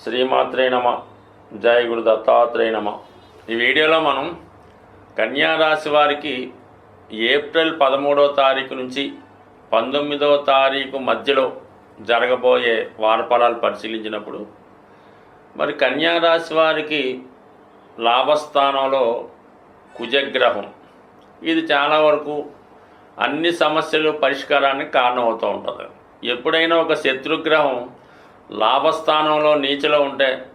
శ్రీమాత్రే నమ. జయ గురు దత్తాత్రేయ నమ. ఈ వీడియోలో మనం కన్యా రాశి వారికి ఏప్రిల్ పదమూడవ తారీఖు నుంచి పంతొమ్మిదవ తారీఖు మధ్యలో జరగబోయే వారఫలాలు పరిశీలించినప్పుడు మరి కన్యా రాశి వారికి లాభస్థానంలో కుజగ్రహం. ఇది చాలా వరకు అన్ని సమస్యలు పరిష్కారానికి కారణమవుతూ ఉంటుంది. ఎప్పుడైనా ఒక శత్రుగ్రహం లాభస్థానంలో నీచలో ఉంటే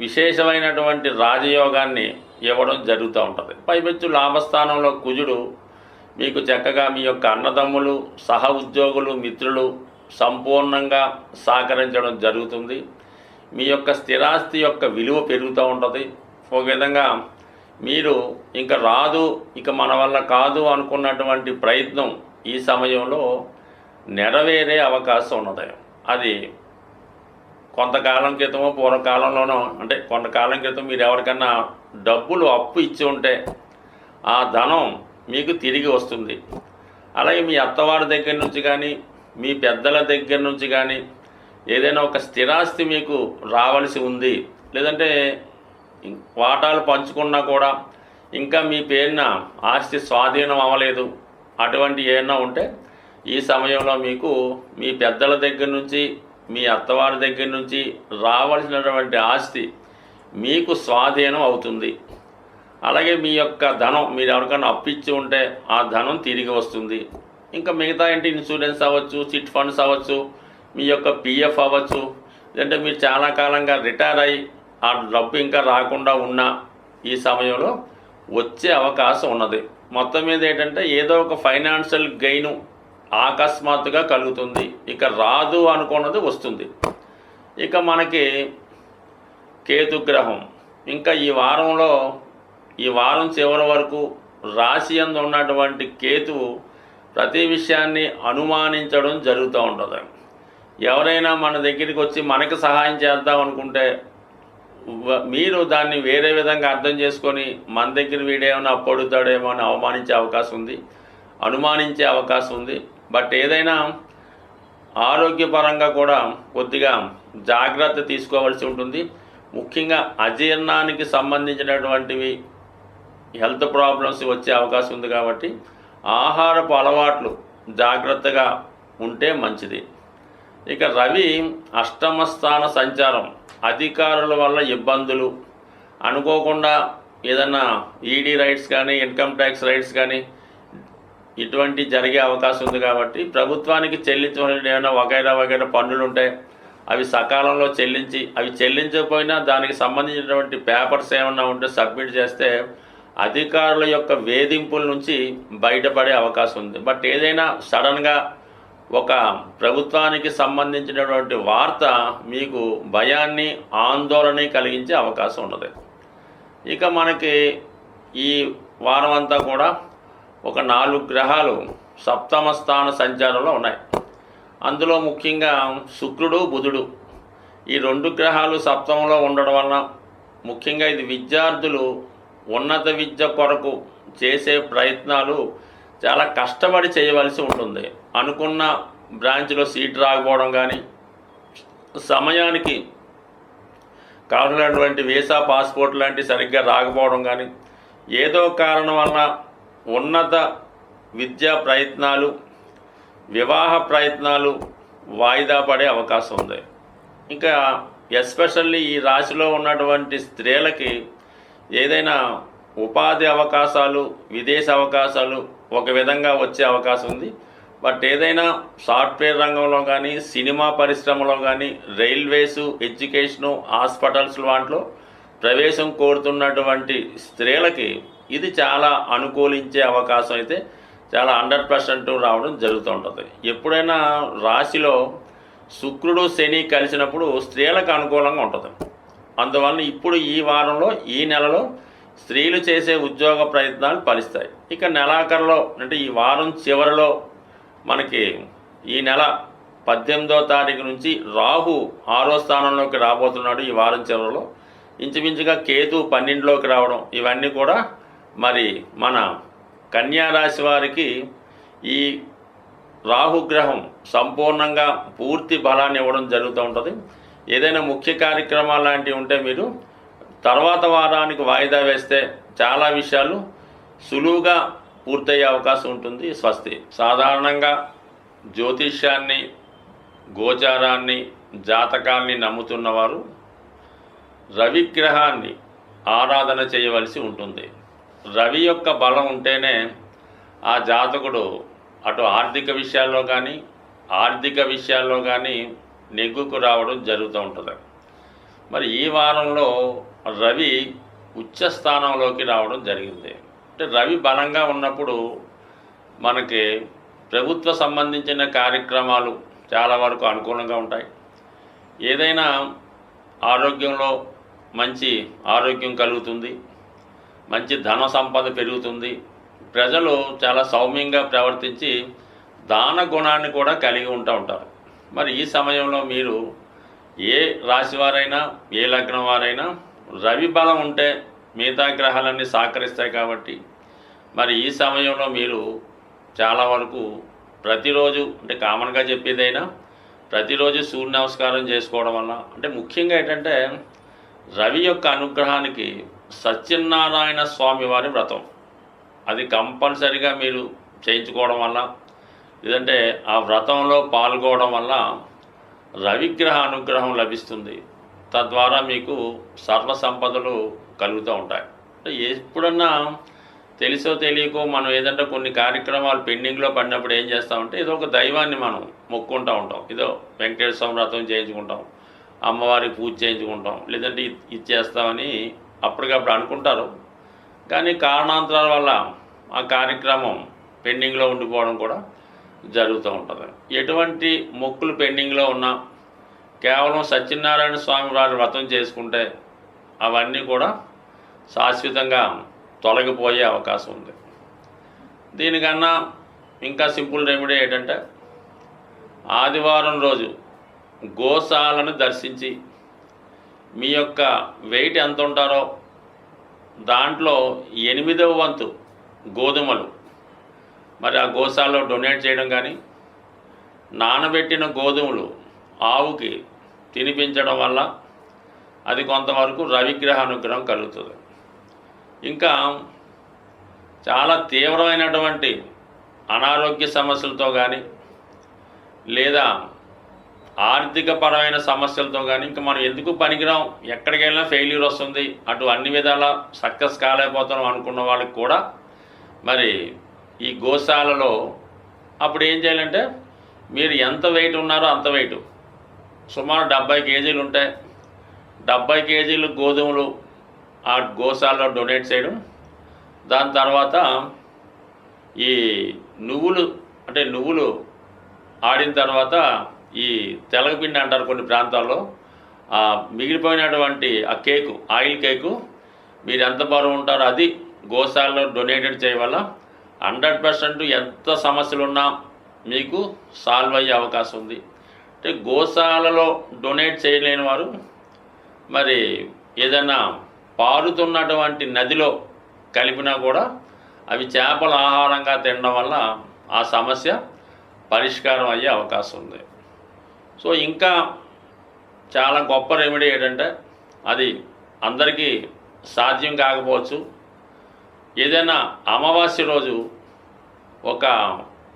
విశేషమైనటువంటి రాజయోగాన్ని ఇవ్వడం జరుగుతూ ఉంటుంది. పైపెచ్చు లాభస్థానంలో కుజుడు మీకు చక్కగా మీ యొక్క అన్నదమ్ములు సహ ఉద్యోగులు మిత్రులు సంపూర్ణంగా సహకరించడం జరుగుతుంది. మీ యొక్క స్థిరాస్తి యొక్క విలువ పెరుగుతూ ఉంటుంది. ఒక విధంగా మీరు ఇంకా రాదు ఇక మన వల్ల కాదు అనుకున్నటువంటి ప్రయత్నం ఈ సమయంలో నెరవేరే అవకాశం ఉన్నది. అది కొంతకాలం క్రితమో పూర్వకాలంలోనో అంటే కొంతకాలం క్రితం మీరు ఎవరికన్నా డబ్బులు అప్పు ఇచ్చి ఉంటే ఆ ధనం మీకు తిరిగి వస్తుంది. అలాగే మీ అత్తవారి దగ్గర నుంచి కానీ మీ పెద్దల దగ్గర నుంచి కానీ ఏదైనా ఒక స్థిరాస్తి మీకు రావలసి ఉంది. లేదంటే వాటాలు పంచుకున్నా కూడా ఇంకా మీ పేరున ఆస్తి స్వాధీనం అవ్వలేదు. అటువంటి ఏమైనా ఉంటే ఈ సమయంలో మీకు మీ పెద్దల దగ్గర నుంచి మీ అత్తవారి దగ్గర నుంచి రావాల్సినటువంటి ఆస్తి మీకు స్వాధీనం అవుతుంది. అలాగే మీ యొక్క ధనం మీరు ఎవరికైనా అప్పిచ్చి ఉంటే ఆ ధనం తిరిగి వస్తుంది. ఇంకా మిగతా ఏంటి? ఇన్సూరెన్స్ అవ్వచ్చు చిట్ ఫండ్స్ అవ్వచ్చు మీ యొక్క పిఎఫ్ అవ్వచ్చు. లేదంటే మీరు చాలా కాలంగా రిటైర్ అయ్యి ఆ డబ్బు ఇంకా రాకుండా ఉన్న ఈ సమయంలో వచ్చే అవకాశం ఉన్నది. మొత్తం మీద ఏంటంటే ఏదో ఒక ఫైనాన్షియల్ గెయిన్ ఆకస్మాత్తుగా కలుగుతుంది. ఇక రాదు అనుకున్నది వస్తుంది. ఇక మనకి కేతుగ్రహం. ఇంకా ఈ వారంలో ఈ వారం చివరి వరకు రాశి అందు ఉన్నటువంటి కేతువు ప్రతి విషయాన్ని అనుమానించడం జరుగుతూ ఉంటుంది. ఎవరైనా మన దగ్గరికి వచ్చి మనకి సహాయం చేద్దాం అనుకుంటే మీరు దాన్ని వేరే విధంగా అర్థం చేసుకొని మన దగ్గర వీడేమైనా అప్పడుతాడేమో అని అవమానించే అవకాశం ఉంది. అనుమానించే అవకాశం ఉంది. బట్ ఏదైనా ఆరోగ్యపరంగా కూడా కొద్దిగా జాగ్రత్త తీసుకోవాల్సి ఉంటుంది. ముఖ్యంగా అజీర్ణానికి సంబంధించినటువంటివి హెల్త్ ప్రాబ్లమ్స్ వచ్చే అవకాశం ఉంది కాబట్టి ఆహారపు అలవాట్లు జాగ్రత్తగా ఉంటే మంచిది. ఇక రవి అష్టమ స్థాన సంచారం అధికారుల వల్ల ఇబ్బందులు. అనుకోకుండా ఏదన్నా ఈడీ రైట్స్ కానీ ఇన్కమ్ ట్యాక్స్ రైట్స్ కానీ ఇటువంటి జరిగే అవకాశం ఉంది కాబట్టి ప్రభుత్వానికి చెల్లించవలసిన ఏమైనా వగైరా వగైరా పన్నులు ఉంటాయి అవి సకాలంలో చెల్లించి అవి చెల్లించకపోయినా దానికి సంబంధించినటువంటి పేపర్స్ ఏమన్నా ఉంటే సబ్మిట్ చేస్తే అధికారుల యొక్క వేధింపుల నుంచి బయటపడే అవకాశం ఉంది. బట్ ఏదైనా సడన్గా ఒక ప్రభుత్వానికి సంబంధించినటువంటి వార్త మీకు భయాన్ని ఆందోళన కలిగించే అవకాశం ఉన్నది. ఇక మనకి ఈ వారం అంతా కూడా ఒక నాలుగు గ్రహాలు సప్తమ స్థాన సంచారంలో ఉన్నాయి. అందులో ముఖ్యంగా శుక్రుడు బుధుడు. ఈ రెండు గ్రహాలు సప్తమంలో ఉండడం వలన ముఖ్యంగా ఇది విద్యార్థులు ఉన్నత విద్య కొరకు చేసే ప్రయత్నాలు చాలా కష్టపడి చేయవలసి ఉంటుంది. అనుకున్న బ్రాంచ్లో సీట్ రాకపోవడం కానీ సమయానికి కావాల్సినటువంటి వీసా పాస్పోర్ట్ లాంటివి సరిగ్గా రాకపోవడం కానీ ఏదో కారణం వలన ఉన్నత విద్యా ప్రయత్నాలు వివాహ ప్రయత్నాలు వాయిదా పడే అవకాశం ఉంది. ఇంకా ఎస్పెషల్లీ ఈ రాశిలో ఉన్నటువంటి స్త్రీలకి ఏదైనా ఉపాధి అవకాశాలు విదేశ అవకాశాలు ఒక విధంగా వచ్చే అవకాశం ఉంది. బట్ ఏదైనా సాఫ్ట్వేర్ రంగంలో కానీ సినిమా పరిశ్రమలో కానీ రైల్వేసు ఎడ్యుకేషను హాస్పిటల్స్ వాటిలో ప్రవేశం కోరుతున్నటువంటి స్త్రీలకి ఇది చాలా అనుకూలించే అవకాశం అయితే చాలా హండ్రెడ్ పర్సెంట్ రావడం జరుగుతూ ఉంటుంది ఎప్పుడైనా రాశిలో శుక్రుడు శని కలిసినప్పుడు స్త్రీలకు అనుకూలంగా ఉంటుంది. అందువలన ఇప్పుడు ఈ వారంలో ఈ నెలలో స్త్రీలు చేసే ఉద్యోగ ప్రయత్నాలు ఫలిస్తాయి. ఇక నెలాఖరులో అంటే ఈ వారం చివరిలో మనకి ఈ నెల పద్దెనిమిదో తారీఖు నుంచి రాహు ఆరో స్థానంలోకి రాబోతున్నాడు ఈ వారం చివరిలో. ఇంచుమించుగా కేతు పన్నెండులోకి రావడం ఇవన్నీ కూడా మరి మన కన్యా రాశి వారికి ఈ రాహుగ్రహం సంపూర్ణంగా పూర్తి బలాన్ని ఇవ్వడం జరుగుతూ ఉంటుంది. ఏదైనా ముఖ్య కార్యక్రమాలు లాంటివి ఉంటే మీరు తర్వాత వారానికి వాయిదా వేస్తే చాలా విషయాలు సులువుగా పూర్తయ్యే అవకాశం ఉంటుంది. స్వస్తి. సాధారణంగా జ్యోతిష్యాన్ని గోచారాన్ని జాతకాన్ని నమ్ముతున్నవారు రవిగ్రహాన్ని ఆరాధన చేయవలసి ఉంటుంది. రవి యొక్క బలం ఉంటేనే ఆ జాతకుడు అటు ఆర్థిక విషయాల్లో కానీ ఆర్థిక విషయాల్లో కానీ నెగ్గుకు రావడం జరుగుతూ ఉంటుంది. మరి ఈ వారంలో రవి ఉచ్చ స్థానంలోకి రావడం జరిగింది. అంటే రవి బలంగా ఉన్నప్పుడు మనకి ప్రభుత్వ సంబంధించిన కార్యక్రమాలు చాలా వరకు అనుకూలంగా ఉంటాయి. ఏదైనా ఆరోగ్యంలో మంచి ఆరోగ్యం కలుగుతుంది. మంచి ధన సంపద పెరుగుతుంది. ప్రజలు చాలా సౌమ్యంగా ప్రవర్తించి దాన గుణాన్ని కూడా కలిగి ఉంటూ ఉంటారు. మరి ఈ సమయంలో మీరు ఏ రాశి వారైనా ఏ లగ్నం వారైనా రవి బలం ఉంటే మిగతా గ్రహాలన్నీ సహకరిస్తాయి కాబట్టి మరి ఈ సమయంలో మీరు చాలా వరకు ప్రతిరోజు అంటే కామన్గా చెప్పేదైనా ప్రతిరోజు సూర్య నమస్కారం చేసుకోవడం వల్ల అంటే ముఖ్యంగా ఏంటంటే రవి యొక్క అనుగ్రహానికి సత్యనారాయణ స్వామి వారి వ్రతం. అది కంపల్సరిగా మీరు చేయించుకోవడం వల్ల లేదంటే ఆ వ్రతంలో పాల్గొనడం వల్ల రవిగ్రహ అనుగ్రహం లభిస్తుంది. తద్వారా మీకు సర్వ సంపదలు కలుగుతూ ఉంటాయి. ఎప్పుడన్నా తెలిసో తెలియకో మనం ఏదంటే కొన్ని కార్యక్రమాలు పెండింగ్లో పడినప్పుడు ఏం చేస్తామంటే ఏదో ఒక దైవాన్ని మనం మొక్కుంటూ ఉంటాం. ఏదో వెంకటేశ్వర వ్రతం చేయించుకుంటాం. అమ్మవారికి పూజ చేయించుకుంటాం. లేదంటే ఇది చేస్తామని అప్పటికప్పుడు అనుకుంటారు. కానీ కారణాంతరాల వల్ల ఆ కార్యక్రమం పెండింగ్లో ఉండిపోవడం కూడా జరుగుతూ ఉంటుంది. ఎటువంటి మొక్కులు పెండింగ్లో ఉన్నా కేవలం సత్యనారాయణ స్వామి వారి వ్రతం చేసుకుంటే అవన్నీ కూడా శాశ్వతంగా తొలగిపోయే అవకాశం ఉంది. దీనికన్నా ఇంకా సింపుల్ రెమెడీ ఏంటంటే ఆదివారం రోజు గోశాలను దర్శించి మీ యొక్క వెయిట్ ఎంత ఉంటారో దాంట్లో ఎనిమిదవ వంతు గోధుమలు. మరి ఆ గోశాలలో డొనేట్ చేయడం కానీ నానబెట్టిన గోధుమలు ఆవుకి తినిపించడం వల్ల అది కొంతవరకు రవిగ్రహ అనుగ్రహం కలుగుతుంది. ఇంకా చాలా తీవ్రమైనటువంటి అనారోగ్య సమస్యలతో కానీ లేదా ఆర్థిక పరమైన సమస్యలతో కానీ ఇంకా మనం ఎందుకు పనికిరాం? ఎక్కడికి వెళ్ళినా ఫెయిల్యూర్ వస్తుంది. అటు అన్ని విధాలా సక్సెస్ కాలేకపోతున్నాం అనుకున్న వాళ్ళకి కూడా మరి ఈ గోశాలలో అప్పుడు ఏం చేయాలంటే మీరు ఎంత వెయిట్ ఉన్నారో అంత వెయిట్ సుమారు డెబ్బై కేజీలు ఉంటాయి. డెబ్బై కేజీలు గోధుమలు ఆ గోశాలలో డొనేట్ చేయడం. దాని తర్వాత ఈ నువ్వులు అంటే నువ్వులు ఆడిన తర్వాత ఈ తెలగపిండి అంటారు కొన్ని ప్రాంతాల్లో. మిగిలిపోయినటువంటి ఆ కేకు ఆయిల్ కేకు మీరు ఎంత బరువు ఉంటారో అది గోశాలలో డొనేటెడ్ చేయవల్ల హండ్రెడ్ పర్సెంట్ ఎంత సమస్యలు ఉన్నా మీకు సాల్వ్ అయ్యే అవకాశం ఉంది. అంటే గోశాలలో డొనేట్ చేయలేని వారు మరి ఏదైనా పారుతున్నటువంటి నదిలో కలిపినా కూడా అవి చేపల ఆహారంగా తినడం వల్ల ఆ సమస్య పరిష్కారం అయ్యే అవకాశం ఉంది. సో ఇంకా చాలా గొప్ప రెమెడీ ఏంటంటే అది అందరికీ సాధ్యం కాకపోవచ్చు. ఏదైనా అమావాస్య రోజు ఒక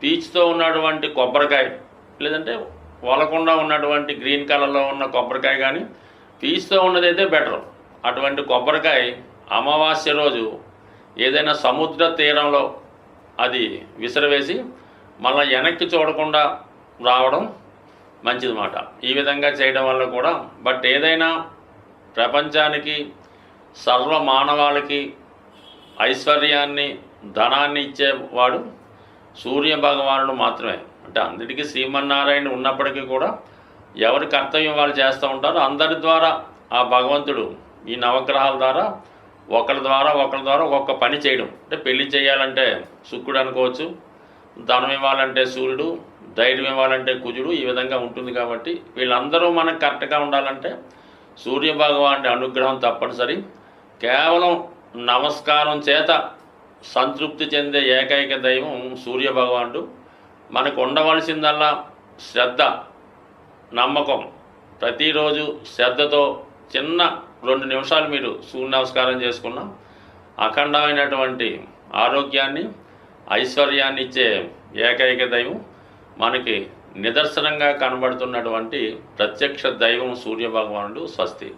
పీచ్తో ఉన్నటువంటి కొబ్బరికాయ లేదంటే వలకుండా ఉన్నటువంటి గ్రీన్ కలర్లో ఉన్న కొబ్బరికాయ కానీ పీచుతో ఉన్నదైతే బెటర్ అటువంటి కొబ్బరికాయ అమావాస్య రోజు ఏదైనా సముద్ర తీరంలో అది విసిరవేసి మళ్ళీ వెనక్కి చూడకుండా రావడం మంచిదన్నమాట. ఈ విధంగా చేయడం వల్ల కూడా బట్ ఏదైనా ప్రపంచానికి సర్వ మానవాళికి ఐశ్వర్యాన్ని ధనాన్ని ఇచ్చేవాడు సూర్య భగవానుడు మాత్రమే. అంటే అందరికీ శ్రీమన్నారాయణ ఉన్నప్పటికీ కూడా ఎవరి కర్తవ్యం వాళ్ళు చేస్తూ ఉంటారో అందరి ద్వారా ఆ భగవంతుడు ఈ నవగ్రహాల ద్వారా ఒకరి ద్వారా ఒకరి ద్వారా ఒక్కొక్క పని చేయడం. అంటే పెళ్ళి చేయాలంటే శుక్రుడు అనుకోవచ్చు ధనం ఇవ్వాలంటే సూర్యుడు ధైర్యం ఇవ్వాలంటే కుజుడు ఈ విధంగా ఉంటుంది కాబట్టి వీళ్ళందరూ మనకు కరెక్ట్గా ఉండాలంటే సూర్య భగవానుడి అనుగ్రహం తప్పనిసరి. కేవలం నమస్కారం చేత సంతృప్తి చెందే ఏకైక దైవం సూర్య భగవానుడు. మనకు ఉండవలసిందల్లా శ్రద్ధ నమ్మకం. ప్రతిరోజు శ్రద్ధతో చిన్న రెండు నిమిషాలు మీరు సూర్య నమస్కారం చేసుకున్నా. అఖండమైనటువంటి ఆరోగ్యాన్ని ఐశ్వర్యాన్ని ఇచ్చే ఏకైక దైవం. మనకి నిదర్శనంగా కనబడుతున్నటువంటి ప్రత్యక్ష దైవం సూర్య భగవానుడు స్వస్తి.